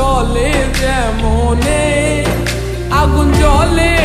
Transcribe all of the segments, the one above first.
জলে যেমনে আগুন জলে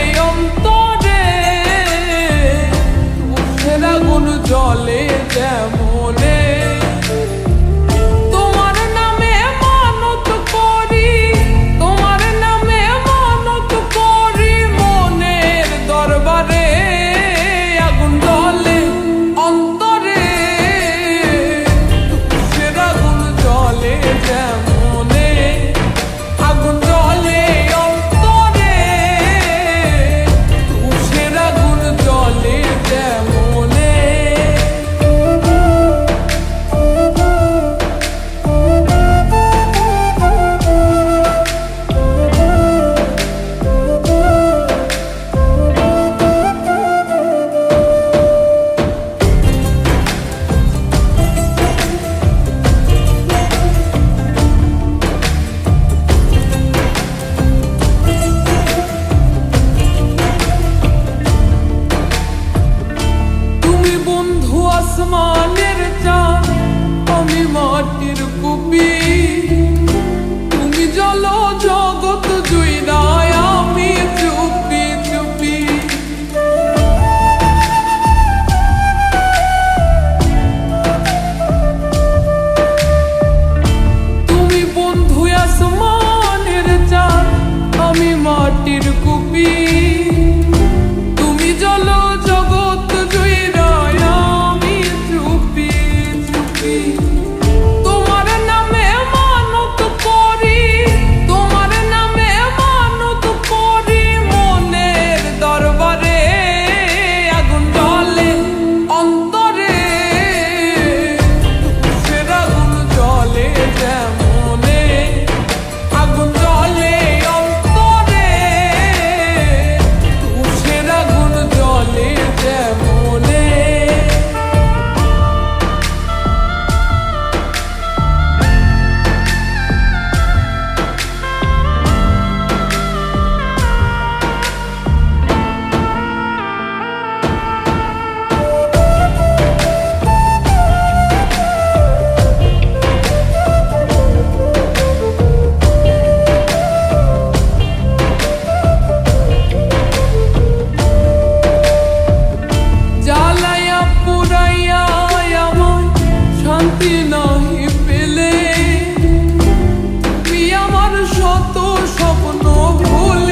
আসমানের চাঁদ আমি মাটির কুপি শত স্বপ্ন ভুল